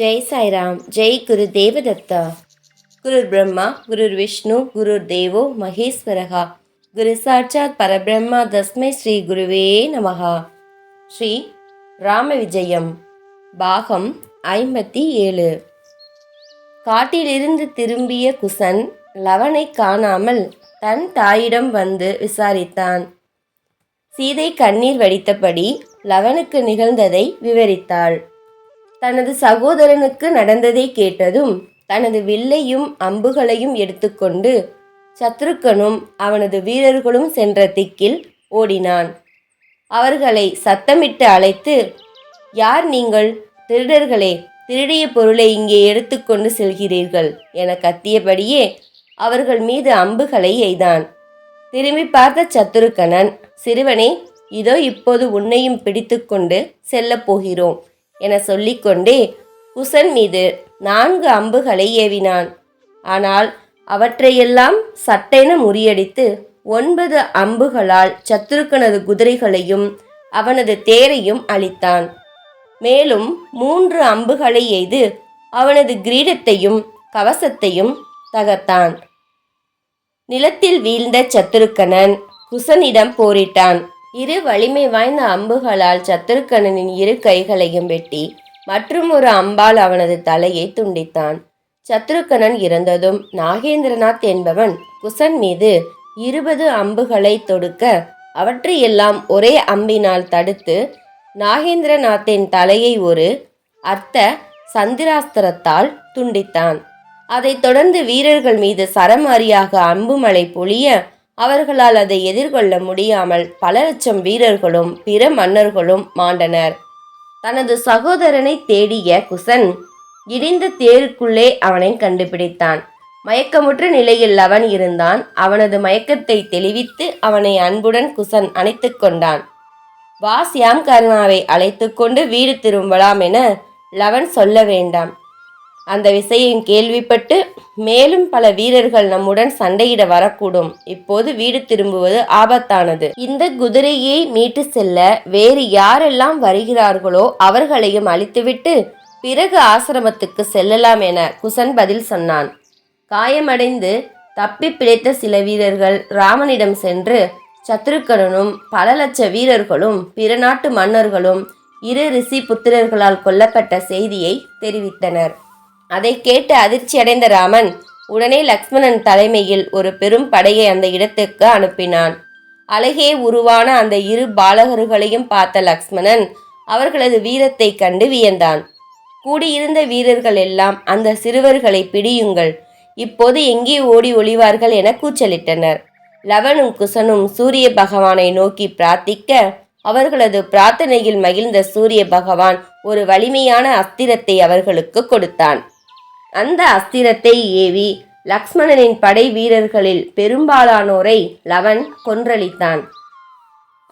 ஜெய் சாய்ராம் ஜெய் குரு தேவதத்தா. குரு பிரம்மா குரு விஷ்ணு குரு தேவோ மகேஸ்வரகா. குரு சாட்சாத் பரபிரம்மா தஸ்மை ஸ்ரீ குருவே நமகா ஸ்ரீ ராம விஜயம் பாகம் ஐம்பத்தி ஏழு காட்டிலிருந்து திரும்பிய குசன் லவனை காணாமல் தன் தாயிடம் வந்து விசாரித்தான். சீதை கண்ணீர் வடித்தபடி லவனுக்கு நிகழ்ந்ததை விவரித்தாள். தனது சகோதரனுக்கு நடந்ததை கேட்டதும் தனது வில்லையும் அம்புகளையும் எடுத்துக்கொண்டு சத்ருக்கனும் அவனது வீரர்களும் சென்ற திக்கில் ஓடினான். அவர்களை சத்தமிட்டு அழைத்து யார் நீங்கள்? திருடர்களே திருடிய பொருளை இங்கே எடுத்துக்கொண்டு செல்கிறீர்கள் என கத்தியபடியே அவர்கள் மீது அம்புகளை எய்தான். திரும்பி பார்த்த சத்துருக்கனன் சிறுவனே இதோ இப்போது உன்னையும் பிடித்துக்கொண்டு செல்லப் போகிறோம். என சொல்லிக்கொண்டே குசன் மீது நான்கு அம்புகளை ஏவினான். ஆனால் அவற்றையெல்லாம் சட்டென முறியடித்து ஒன்பது அம்புகளால் சத்துருக்கனது குதிரைகளையும் அவனது தேரையும் அழித்தான். மேலும் மூன்று அம்புகளை எய்து அவனது கிரீடத்தையும் கவசத்தையும் தகர்த்தான். நிலத்தில் வீழ்ந்த சத்துருக்கனன் குசனிடம் போரிட்டான். இரு வலிமை வாய்ந்த அம்புகளால் சத்துருக்கணனின் இரு கைகளையும் வெட்டி மற்றும் ஒரு அம்பால் அவனது தலையை துண்டித்தான். சத்ருக்கணன் இறந்ததும் நாகேந்திரநாத் என்பவன் குசன் மீது இருபது அம்புகளை தொடுக்க அவற்றையெல்லாம் ஒரே அம்பினால் தடுத்து நாகேந்திரநாத்தின் தலையை ஒரு அர்த்த சந்திராஸ்திரத்தால் துண்டித்தான். அதைத் தொடர்ந்து வீரர்கள் மீது சரமாரியாக அம்புமலை பொழிய அவர்களால் அதை எதிர்கொள்ள முடியாமல் பல லட்சம் வீரர்களும் பிற மன்னர்களும் மாண்டனர். தனது சகோதரனை தேடிய குசன் இடிந்த தேருக்குள்ளே அவனை கண்டுபிடித்தான். மயக்கமுற்ற நிலையில் அவன் இருந்தான். அவனது மயக்கத்தை தெளிவித்து அவனை அன்புடன் குசன் அணைத்து கொண்டான். வா சியாம் கர்ணாவை அழைத்துக்கொண்டு வீடு திரும்பலாம் என லவன் சொல்ல வேண்டாம். அந்த விசையும் கேள்விப்பட்டு மேலும் பல வீரர்கள் நம்முடன் சண்டையிட வரக்கூடும். இப்போது வீடு திரும்புவது ஆபத்தானது. இந்த குதிரையை மீட்டு செல்ல வேறு யாரெல்லாம் வருகிறார்களோ அவர்களையும் அழித்துவிட்டு பிறகு ஆசிரமத்துக்கு செல்லலாம் என குசன் பதில் சொன்னான். காயமடைந்து தப்பி பிழைத்த சில வீரர்கள் ராமனிடம் சென்று சத்ருக்கனனும் பல லட்ச வீரர்களும் பிற நாட்டு மன்னர்களும் இரு ரிஷி புத்திரர்களால் கொல்லப்பட்ட செய்தியை தெரிவித்தனர். அதை கேட்டு அதிர்ச்சி அடைந்த ராமன் உடனே லக்ஷ்மணன் தலைமையில் ஒரு பெரும் படையை அந்த இடத்துக்கு அனுப்பினான். அழகே உருவான அந்த இரு பாலகர்களையும் பார்த்த லக்ஷ்மணன் அவர்களது வீரத்தை கண்டு வியந்தான். கூடியிருந்த வீரர்கள் எல்லாம் அந்த சிறுவர்களை பிடியுங்கள். இப்போது எங்கே ஓடி ஒளிவார்கள் என கூச்சலிட்டனர். லவனும் குசனும் சூரிய பகவானை நோக்கி பிரார்த்திக்க அவர்களது பிரார்த்தனையில் மகிழ்ந்த சூரிய பகவான் ஒரு வலிமையான அஸ்திரத்தை அவர்களுக்கு கொடுத்தான். அந்த அஸ்திரத்தை ஏவி லக்ஷ்மணனின் படை வீரர்களில் பெரும்பாலானோரை லவன் கொன்றளித்தான்.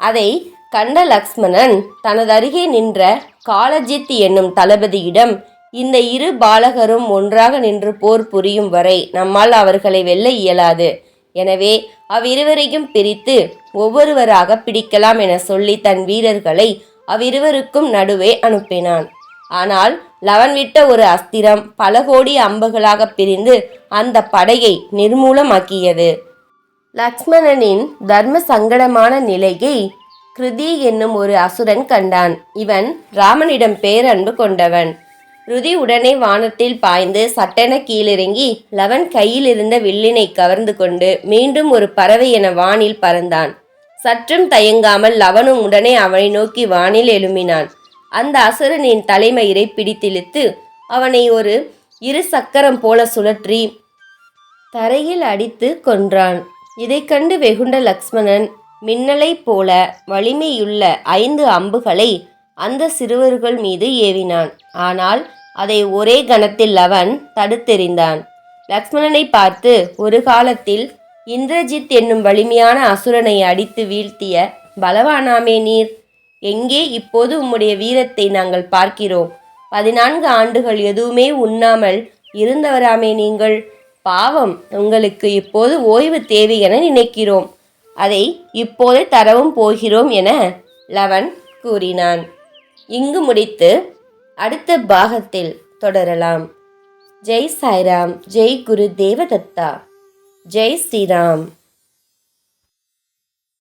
அதை கண்ட லக்ஷ்மணன் தனது அருகே நின்ற காலஜித் என்னும் தளபதியிடம் இந்த இரு பாலகரும் ஒன்றாக நின்று போர் புரியும் வரை நம்மால் அவர்களை வெல்ல இயலாது. எனவே அவ்விருவரையும் பிரித்து ஒவ்வொருவராக பிடிக்கலாம் என சொல்லி தன் வீரர்களை அவ்விருவருக்கும் நடுவே அனுப்பினான். ஆனால் லவன் விட்ட ஒரு அஸ்திரம் பல கோடி அம்புகளாக பிரிந்து அந்த படையை நிர்மூலமாக்கியது. லக்ஷ்மணனின் தர்ம சங்கடமான நிலையை கிருதி என்னும் ஒரு அசுரன் கண்டான். இவன் ராமனிடம் பேரன்பு கொண்டவன். ருதி உடனே வானத்தில் பாய்ந்து சட்டென கீழிறங்கி லவன் கையில் இருந்த வில்லினை கவர்ந்து கொண்டு மீண்டும் ஒரு பறவை என வானில் பறந்தான். சற்றும் தயங்காமல் லவனும் உடனே அவனை நோக்கி வானில் எழும்பினான். அந்த அசுரனின் தலைமயிரை பிடித்திழுத்து அவனை ஒரு இரு சக்கரம் போல சுழற்றி தரையில் அடித்து கொன்றான். இதை கண்டு வெகுண்ட லக்ஷ்மணன் மின்னலைப் போல வலிமையுள்ள ஐந்து அம்புகளை அந்த சிறுவர்கள் மீது ஏவினான். ஆனால் அதை ஒரே கணத்தில் அவன் தடுத்தெறிந்தான். லக்ஷ்மணனை பார்த்து ஒரு காலத்தில் இந்திரஜித் என்னும் வலிமையான அசுரனை அடித்து வீழ்த்திய பலவானாமே நீர். எங்கே இப்போது உம்முடைய வீரத்தை நாங்கள் பார்க்கிறோம்? பதினான்கு ஆண்டுகள் எதுவுமே உண்ணாமல் இருந்தவராமே நீங்கள். பாவம் உங்களுக்கு இப்போது ஓய்வு தேவை என நினைக்கிறோம். அதை இப்போதே தரவும் போகிறோம் என லவன் கூறினான். இங்கு முடித்து அடுத்த பாகத்தில் தொடரலாம். ஜெய் சாய்ராம் ஜெய் குரு தேவதத்தா. ஜெய் ஸ்ரீராம்.